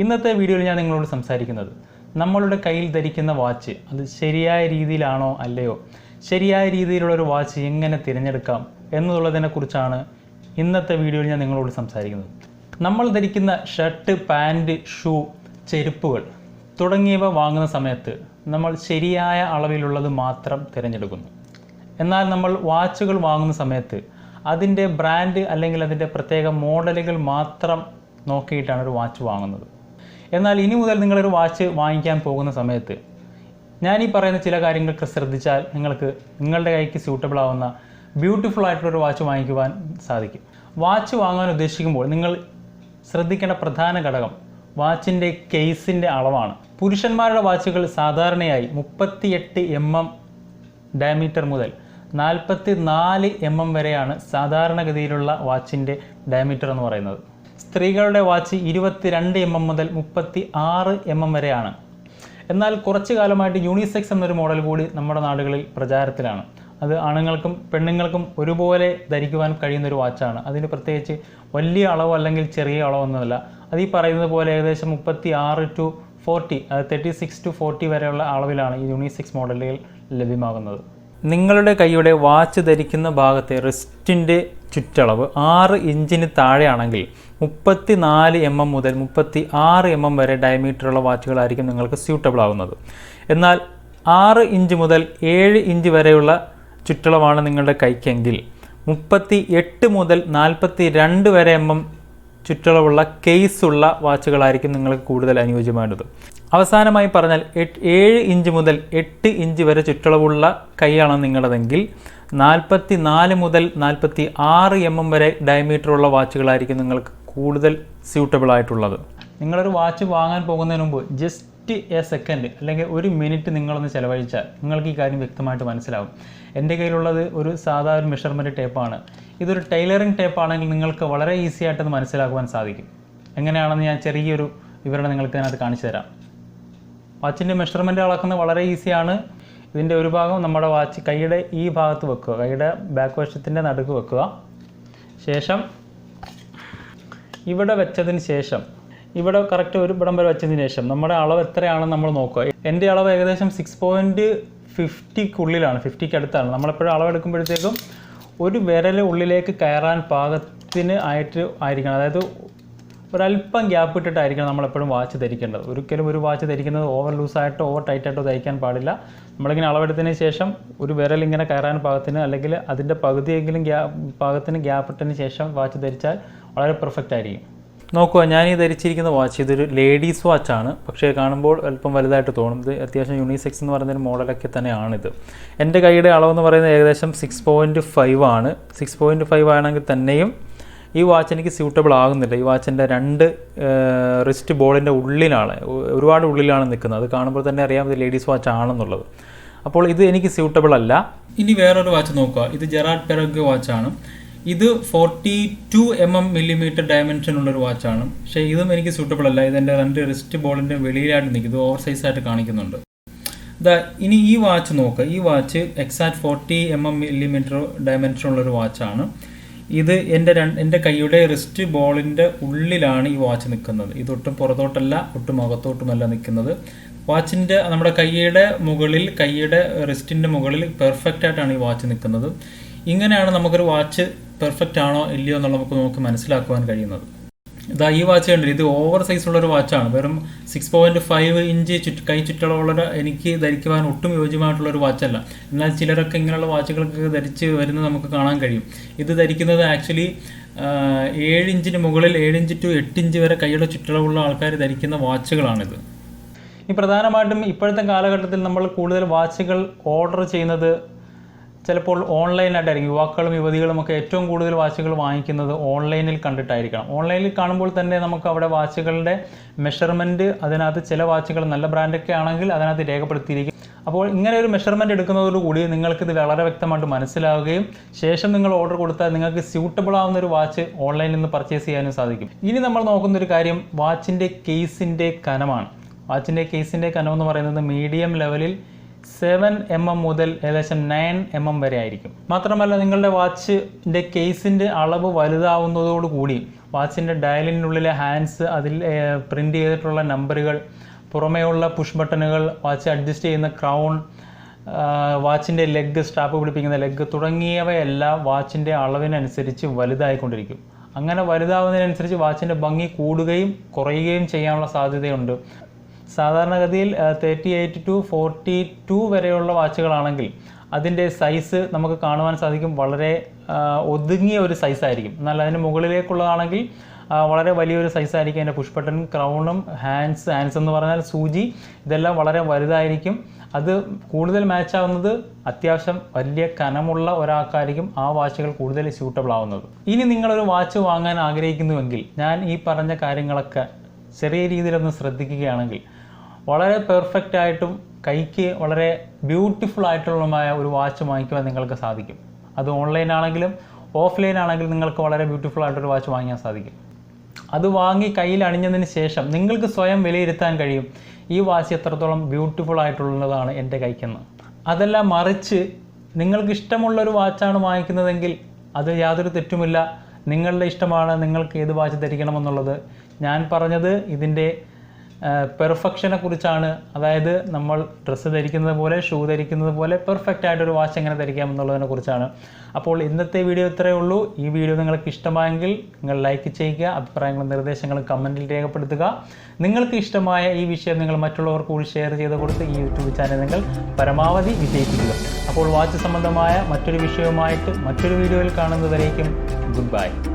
ഇന്നത്തെ വീഡിയോയിൽ ഞാൻ നിങ്ങളോട് സംസാരിക്കുന്നത് നമ്മളുടെ കയ്യിൽ ധരിക്കുന്ന വാച്ച് അത് ശരിയായ രീതിയിലാണോ അല്ലയോ? ശരിയായ രീതിയിലുള്ള ഒരു വാച്ച് എങ്ങനെ തിരഞ്ഞെടുക്കാം എന്നുള്ളതിനെക്കുറിച്ചാണ് ഇന്നത്തെ വീഡിയോയിൽ ഞാൻ നിങ്ങളോട് സംസാരിക്കുന്നത്. നമ്മൾ ധരിക്കുന്ന ഷർട്ട് പാന്റ് ഷൂ ചെരുപ്പുകൾ തുടങ്ങിയവ വാങ്ങുന്ന സമയത്ത് നമ്മൾ ശരിയായ അളവിലുള്ളത് മാത്രം തിരഞ്ഞെടുക്കുന്നു. എന്നാൽ നമ്മൾ വാച്ചുകൾ വാങ്ങുന്ന സമയത്ത് അതിന്റെ ബ്രാൻഡ് അല്ലെങ്കിൽ അതിന്റെ പ്രത്യേക മോഡലുകൾ മാത്രം നോക്കിയിട്ടാണ് ഒരു വാച്ച് വാങ്ങുന്നത്. എന്നാൽ ഇനി മുതൽ നിങ്ങളൊരു വാച്ച് വാങ്ങിക്കാൻ പോകുന്ന സമയത്ത് ഞാൻ ഈ പറയുന്ന ചില കാര്യങ്ങളൊക്കെ ശ്രദ്ധിച്ചാൽ നിങ്ങൾക്ക് നിങ്ങളുടെ കൈക്ക് സ്യൂട്ടബിൾ ആവുന്ന ബ്യൂട്ടിഫുൾ ആയിട്ടുള്ളൊരു വാച്ച് വാങ്ങിക്കുവാൻ സാധിക്കും. വാച്ച് വാങ്ങാൻ ഉദ്ദേശിക്കുമ്പോൾ നിങ്ങൾ ശ്രദ്ധിക്കേണ്ട പ്രധാന ഘടകം വാച്ചിന്റെ കേസിന്റെ അളവാണ്. പുരുഷന്മാരുടെ വാച്ചുകൾ സാധാരണയായി മുപ്പത്തിയെട്ട് എം എം ഡയമീറ്റർ മുതൽ നാൽപ്പത്തി നാല് എം എം വരെയാണ് സാധാരണഗതിയിലുള്ള വാച്ചിന്റെ ഡയമീറ്റർ എന്ന് പറയുന്നത്. സ്ത്രീകളുടെ വാച്ച് ഇരുപത്തിരണ്ട് എം എം മുതൽ മുപ്പത്തി ആറ് എം എം വരെയാണ്. എന്നാൽ കുറച്ചു കാലമായിട്ട് യൂണിസെക്സ് എന്നൊരു മോഡൽ കൂടി നമ്മുടെ നാടുകളിൽ പ്രചാരത്തിലാണ്. അത് ആണുങ്ങൾക്കും പെണ്ണുങ്ങൾക്കും ഒരുപോലെ ധരിക്കുവാൻ കഴിയുന്ന ഒരു വാച്ചാണ്. അതിന് പ്രത്യേകിച്ച് വലിയ അളവോ അല്ലെങ്കിൽ ചെറിയ അളവൊന്നുമല്ല അത് ഈ പറയുന്നത് പോലെ ഏകദേശം മുപ്പത്തി ആറ് to forty thirty six to forty വരെയുള്ള അളവിലാണ് ഈ യൂണിസെക്സ് മോഡലുകൾ ലഭ്യമാകുന്നത്. നിങ്ങളുടെ കൈയുടെ വാച്ച് ധരിക്കുന്ന ഭാഗത്തെ റിസ്റ്റിന്റെ ചുറ്റളവ് ആറ് ഇഞ്ചിന് താഴെയാണെങ്കിൽ മുപ്പത്തി നാല് എം എം മുതൽ മുപ്പത്തി ആറ് എം എം വരെ ഡയമീറ്ററുള്ള വാച്ചുകളായിരിക്കും നിങ്ങൾക്ക് സ്യൂട്ടബിൾ ആവുന്നത് എന്നാൽ ആറ് ഇഞ്ച് മുതൽ ഏഴ് ഇഞ്ച് വരെയുള്ള ചുറ്റളവാണ് നിങ്ങളുടെ കൈക്കെങ്കിൽ മുപ്പത്തി എട്ട് മുതൽ നാൽപ്പത്തി രണ്ട് വരെ എം എം ചുറ്റളവുള്ള കേസുള്ള വാച്ചുകളായിരിക്കും നിങ്ങൾക്ക് കൂടുതൽ അനുയോജ്യമായത് അവസാനമായി പറഞ്ഞാൽ ഏഴ് ഇഞ്ച് മുതൽ എട്ട് ഇഞ്ച് വരെ ചുറ്റളവുള്ള കൈയാണ് നിങ്ങളതെങ്കിൽ നാൽപ്പത്തി നാല് മുതൽ നാൽപ്പത്തി ആറ് എം എം വരെ ഡയമീറ്ററുള്ള വാച്ചുകളായിരിക്കും നിങ്ങൾക്ക് കൂടുതൽ സ്യൂട്ടബിൾ ആയിട്ടുള്ളത്. നിങ്ങളൊരു വാച്ച് വാങ്ങാൻ പോകുന്നതിന് മുമ്പ് ജസ്റ്റ് എ സെക്കൻഡ് അല്ലെങ്കിൽ ഒരു മിനിറ്റ് നിങ്ങളൊന്ന് ചിലവഴിച്ചാൽ നിങ്ങൾക്ക് ഈ കാര്യം വ്യക്തമായിട്ട് മനസ്സിലാവും. എന്റെ കയ്യിലുള്ളത് ഒരു സാധാരണ ഒരു മെഷർമെന്റ് ടേപ്പാണ് ഇതൊരു ടൈലറിംഗ് ടേപ്പാണെങ്കിൽ നിങ്ങൾക്ക് വളരെ ഈസി ആയിട്ടത് മനസ്സിലാക്കുവാൻ സാധിക്കും. എങ്ങനെയാണെന്ന് ഞാൻ ചെറിയൊരു വിവരണം നിങ്ങൾക്ക് അതിനകത്ത് കാണിച്ചു തരാം വാച്ചിന്റെ മെഷർമെന്റ് അളക്കുന്നത് വളരെ ഈസിയാണ് ഇതിന്റെ ഒരു ഭാഗം നമ്മുടെ വാച്ച് കൈയുടെ ഈ ഭാഗത്ത് വെക്കുക. കൈയുടെ ബാക്ക് വശത്തിന്റെ നടുക്ക് വെക്കുക. ശേഷം ഇവിടെ വെച്ചതിന് ശേഷം ഇവിടെ കറക്റ്റ് ഒരു ഇവിടം വരെ വെച്ചതിന് ശേഷം നമ്മുടെ അളവ് എത്രയാണെന്ന് നമ്മൾ നോക്കുക. എന്റെ അളവ് ഏകദേശം സിക്സ് പോയിന്റ് ഫിഫ്റ്റിക്കുള്ളിലാണ് ഫിഫ്റ്റിക്ക് അടുത്താണ് നമ്മളെപ്പോഴും അളവെടുക്കുമ്പോഴത്തേക്കും ഒരു വിരൽ ഉള്ളിലേക്ക് കയറാൻ പാകത്തിന് ആയിട്ട് ആയിരിക്കണം. അതായത് ഒരല്പം ഗ്യാപ്പ് ഇട്ടിട്ടായിരിക്കണം നമ്മളെപ്പോഴും വാച്ച് ധരിക്കേണ്ടത്. ഒരിക്കലും ഒരു വാച്ച് ധരിക്കുന്നത് ഓവർ ലൂസായിട്ടോ ഓവർ ടൈറ്റായിട്ടോ ധരിക്കാൻ പാടില്ല. നമ്മളിങ്ങനെ അളവെടുത്തതിന് ശേഷം ഒരു വിരൽ ഇങ്ങനെ കയറാൻ പാകത്തിന് അല്ലെങ്കിൽ അതിന്റെ പകുതിയെങ്കിലും ഗ്യാ പാകത്തിന് ഗ്യാപ്പ് ഇട്ടതിന് ശേഷം വാച്ച് ധരിച്ചാൽ വളരെ പെർഫെക്റ്റ് ആയിരിക്കും. നോക്കുക ഞാൻ ഈ ധരിച്ചിരിക്കുന്ന വാച്ച് ഇതൊരു ലേഡീസ് വാച്ചാണ് പക്ഷേ കാണുമ്പോൾ അല്പം വലുതായിട്ട് തോന്നും. ഇത് അത്യാവശ്യം യൂണിസെക്സ് എന്ന് പറയുന്ന ഒരു മോഡലൊക്കെ തന്നെയാണിത്. എന്റെ കൈയുടെ അളവെന്ന് പറയുന്നത് ഏകദേശം സിക്സ് പോയിന്റ് ഫൈവ് ആണ്. സിക്സ് പോയിന്റ് ഫൈവ് ആണെങ്കിൽ തന്നെയും ഈ വാച്ച് എനിക്ക് സ്യൂട്ടബിൾ ആകുന്നില്ല. ഈ വാച്ചിന്റെ രണ്ട് റിസ്റ്റ് ബോളിന്റെ ഉള്ളിലാണ് ഒരുപാട് ഉള്ളിലാണ് നിൽക്കുന്നത്. അത് കാണുമ്പോൾ തന്നെ അറിയാം ഇത് ലേഡീസ് വാച്ച് ആണെന്നുള്ളത്. അപ്പോൾ ഇത് എനിക്ക് സ്യൂട്ടബിൾ അല്ല. ഇനി വേറൊരു വാച്ച് നോക്കുക. ഇത് ജെറാഡ് പെറഗ് വാച്ചാണ് ഇത് forty two M M millimetre dimension ഉള്ള ഒരു വാച്ചാണ് പക്ഷേ ഇതും എനിക്ക് സ്യൂട്ടബിൾ അല്ല. ഇതെന്റെ രണ്ട് റിസ്റ്റ് ബോളിന്റെ വെളിയിലായിട്ട് നിൽക്കും. ഇത് ഓവർ സൈസ് ആയിട്ട് കാണിക്കുന്നുണ്ട്. ദാ ഇനി ഈ വാച്ച് നോക്കുക ഈ watch exact forty M M millimetre dimension ഉള്ളൊരു വാച്ചാണ് ഇത് എന്റെ എന്റെ കൈയുടെ റിസ്റ്റ് ബോളിന്റെ ഉള്ളിലാണ് ഈ വാച്ച് നിൽക്കുന്നത് ഇത് ഒട്ടും പുറത്തോട്ടല്ല ഒട്ടും അകത്തോട്ടുമല്ല നിൽക്കുന്നത് വാച്ചിന്റെ നമ്മുടെ കൈയുടെ മുകളിൽ കൈയുടെ റിസ്റ്റിന്റെ മുകളിൽ പെർഫെക്റ്റ് ആയിട്ടാണ് ഈ വാച്ച് നിൽക്കുന്നത് ഇങ്ങനെയാണ് നമുക്കൊരു വാച്ച് പെർഫെക്റ്റ് ആണോ ഇല്ലയോ എന്നുള്ള നമുക്ക് നമുക്ക് മനസ്സിലാക്കുവാൻ കഴിയുന്നത്. ഇതാ ഈ വാച്ച് കണ്ടില്ല? ഇത് ഓവർ സൈസ് ഉള്ള ഒരു വാച്ചാണ് വെറും സിക്സ് പോയിന്റ് ഫൈവ് ഇഞ്ച് ചുറ്റ് കൈ ചുറ്റളവുള്ള എനിക്ക് ധരിക്കുവാൻ ഒട്ടും യോജ്യമായിട്ടുള്ള ഒരു വാച്ചല്ല എന്നാൽ ചിലരൊക്കെ ഇങ്ങനെയുള്ള വാച്ചുകളൊക്കെ ധരിച്ച് വരുന്നത് നമുക്ക് കാണാൻ കഴിയും. ഇത് ധരിക്കുന്നത് ആക്ച്വലി ഏഴ് ഇഞ്ചിന് മുകളിൽ ഏഴ് ഇഞ്ച് ടു എട്ട് ഇഞ്ച് വരെ കൈയുടെ ചുറ്റളവുള്ള ആൾക്കാർ ധരിക്കുന്ന വാച്ചുകളാണിത് ഈ പ്രധാനമായിട്ടും ഇപ്പോഴത്തെ കാലഘട്ടത്തിൽ നമ്മൾ കൂടുതൽ വാച്ചുകൾ ഓർഡർ ചെയ്യുന്നത് ചിലപ്പോൾ ഓൺലൈനായിട്ടായിരിക്കും യുവാക്കളും യുവതികളും ഒക്കെ ഏറ്റവും കൂടുതൽ വാച്ചുകൾ വാങ്ങിക്കുന്നത് ഓൺലൈനിൽ കണ്ടിട്ടായിരിക്കണം. ഓൺലൈനിൽ കാണുമ്പോൾ തന്നെ നമുക്ക് അവിടെ വാച്ചുകളുടെ മെഷർമെന്റ് അതിനകത്ത് ചില വാച്ചുകൾ നല്ല ബ്രാൻഡൊക്കെ ആണെങ്കിൽ അതിനകത്ത് രേഖപ്പെടുത്തിയിരിക്കും. അപ്പോൾ ഇങ്ങനെ ഒരു മെഷർമെന്റ് എടുക്കുന്നതോടുകൂടി നിങ്ങൾക്കിത് വളരെ വ്യക്തമായിട്ട് മനസ്സിലാവുകയും ശേഷം നിങ്ങൾ ഓർഡർ കൊടുത്താൽ നിങ്ങൾക്ക് സ്യൂട്ടബിൾ ആവുന്ന ഒരു വാച്ച് ഓൺലൈനിൽ നിന്ന് പർച്ചേസ് ചെയ്യാനും സാധിക്കും. ഇനി നമ്മൾ നോക്കുന്ന ഒരു കാര്യം വാച്ചിന്റെ കേസിന്റെ കനമാണ്. വാച്ചിന്റെ കേസിന്റെ കനം എന്ന് പറയുന്നത് മീഡിയം ലെവലിൽ സെവൻ എം എം മുതൽ ഏകദേശം നയൻ എം എം വരെ ആയിരിക്കും. മാത്രമല്ല നിങ്ങളുടെ വാച്ചിന്റെ കേസിന്റെ അളവ് വലുതാവുന്നതോടുകൂടി വാച്ചിന്റെ ഡയലിനുള്ളിലെ ഹാൻഡ്സ് അതിൽ പ്രിന്റ് ചെയ്തിട്ടുള്ള നമ്പറുകൾ പുറമേയുള്ള പുഷ് ബട്ടണുകൾ വാച്ച് അഡ്ജസ്റ്റ് ചെയ്യുന്ന ക്രൗൺ വാച്ചിന്റെ ലെഗ് സ്റ്റാപ്പ് പിടിപ്പിക്കുന്ന ലെഗ് തുടങ്ങിയവയെല്ലാം വാച്ചിന്റെ അളവിനനുസരിച്ച് വലുതായിക്കൊണ്ടിരിക്കും. അങ്ങനെ വലുതാവുന്നതിനനുസരിച്ച് വാച്ചിന്റെ ഭംഗി കൂടുകയും കുറയുകയും ചെയ്യാനുള്ള സാധ്യതയുണ്ട്. സാധാരണഗതിയിൽ thirty eight to forty two വരെയുള്ള വാച്ചുകളാണെങ്കിൽ അതിന്റെ സൈസ് നമുക്ക് കാണുവാൻ സാധിക്കും. വളരെ ഒതുങ്ങിയ ഒരു സൈസായിരിക്കും എന്നാൽ അതിന് മുകളിലേക്കുള്ളതാണെങ്കിൽ വളരെ വലിയൊരു സൈസായിരിക്കും അതിന്റെ പുഷ് ബട്ടൺ ക്രൗണും ഹാൻഡ്സ് ഹാൻഡ്സ് എന്ന് പറഞ്ഞാൽ സൂചി ഇതെല്ലാം വളരെ വലുതായിരിക്കും. അത് കൂടുതൽ മാച്ച് ആവുന്നത് അത്യാവശ്യം വലിയ കനമുള്ള ഒരാൾക്കായിരിക്കും ആ വാച്ചുകൾ കൂടുതൽ സ്യൂട്ടബിൾ ആവുന്നത്. ഇനി നിങ്ങളൊരു വാച്ച് വാങ്ങാൻ ആഗ്രഹിക്കുന്നുവെങ്കിൽ ഞാൻ ഈ പറഞ്ഞ കാര്യങ്ങളൊക്കെ ചെറിയ രീതിയിലൊന്ന് ശ്രദ്ധിക്കുകയാണെങ്കിൽ വളരെ പെർഫെക്റ്റ് ആയിട്ടും കൈക്ക് വളരെ ബ്യൂട്ടിഫുൾ ആയിട്ടുള്ളതുമായ ഒരു വാച്ച് വാങ്ങിക്കുവാൻ നിങ്ങൾക്ക് സാധിക്കും. അത് ഓൺലൈൻ ആണെങ്കിലും ഓഫ്ലൈൻ ആണെങ്കിലും നിങ്ങൾക്ക് വളരെ ബ്യൂട്ടിഫുൾ ആയിട്ടൊരു വാച്ച് വാങ്ങിക്കാൻ സാധിക്കും. അത് വാങ്ങി കയ്യിൽ അണിഞ്ഞതിന് ശേഷം നിങ്ങൾക്ക് സ്വയം വിലയിരുത്താൻ കഴിയും ഈ വാച്ച് എത്രത്തോളം ബ്യൂട്ടിഫുൾ ആയിട്ടുള്ളതാണ് എന്റെ കൈക്കെന്ന്. അതെല്ലാം മറിച്ച് നിങ്ങൾക്ക് ഇഷ്ടമുള്ള ഒരു വാച്ചാണ് വാങ്ങിക്കുന്നതെങ്കിൽ അത് യാതൊരു തെറ്റുമില്ല. നിങ്ങളുടെ ഇഷ്ടമാണ് നിങ്ങൾക്ക് ഏത് വാച്ച് ധരിക്കണമെന്നുള്ളത്. ഞാൻ പറഞ്ഞത് ഇതിന്റെ പെർഫെക്ഷനെ കുറിച്ചാണ്. അതായത് നമ്മൾ ഡ്രസ്സ് ധരിക്കുന്നത് പോലെ ഷൂ ധരിക്കുന്നത് പോലെ പെർഫെക്റ്റ് ആയിട്ടൊരു വാച്ച് എങ്ങനെ ധരിക്കാം എന്നുള്ളതിനെ കുറിച്ചാണ്. അപ്പോൾ ഇന്നത്തെ വീഡിയോ ഇത്രയേ ഉള്ളൂ. ഈ വീഡിയോ നിങ്ങൾക്ക് ഇഷ്ടമായെങ്കിൽ നിങ്ങൾ ലൈക്ക് ചെയ്യുക അഭിപ്രായങ്ങളും നിർദ്ദേശങ്ങളും കമന്റിൽ രേഖപ്പെടുത്തുക. നിങ്ങൾക്ക് ഇഷ്ടമായ ഈ വിഷയം നിങ്ങൾ മറ്റുള്ളവർക്ക് കൂടി ഷെയർ ചെയ്ത് കൊടുത്ത് ഈ യൂട്യൂബ് ചാനൽ നിങ്ങൾ പരമാവധി വിജയിപ്പിക്കുക. അപ്പോൾ വാച്ച് സംബന്ധമായ മറ്റൊരു വിഷയവുമായിട്ട് മറ്റൊരു വീഡിയോയിൽ കാണുന്നതായിരിക്കും ഗുഡ് ബൈ